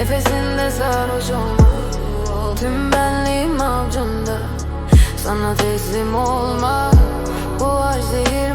Nefesinde sarhoş olma Tüm benliğim avcunda. Sana teslim olma Bu aşk zehir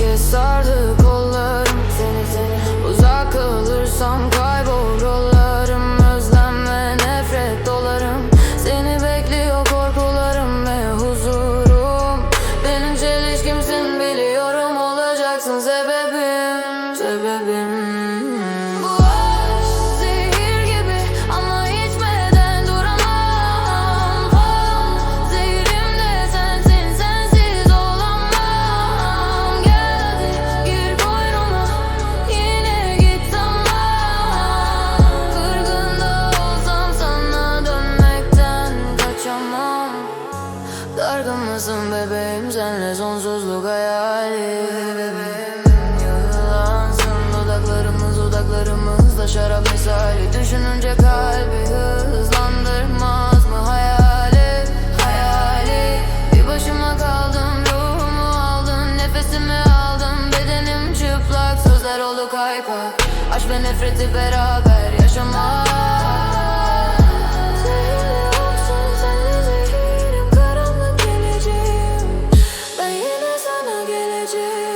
Guess I look sonsuzluk hayali Yılansın dudaklarımız dudaklarımızda şarap misali. Düşününce kalbi hızlandırmaz mı hayali? Hayali. Bir başıma kaldım ruhumu aldın nefesimi aldım Bedenim çıplak. Sözler oldu kaypak. Aşk ve nefreti beraber yaşamak magic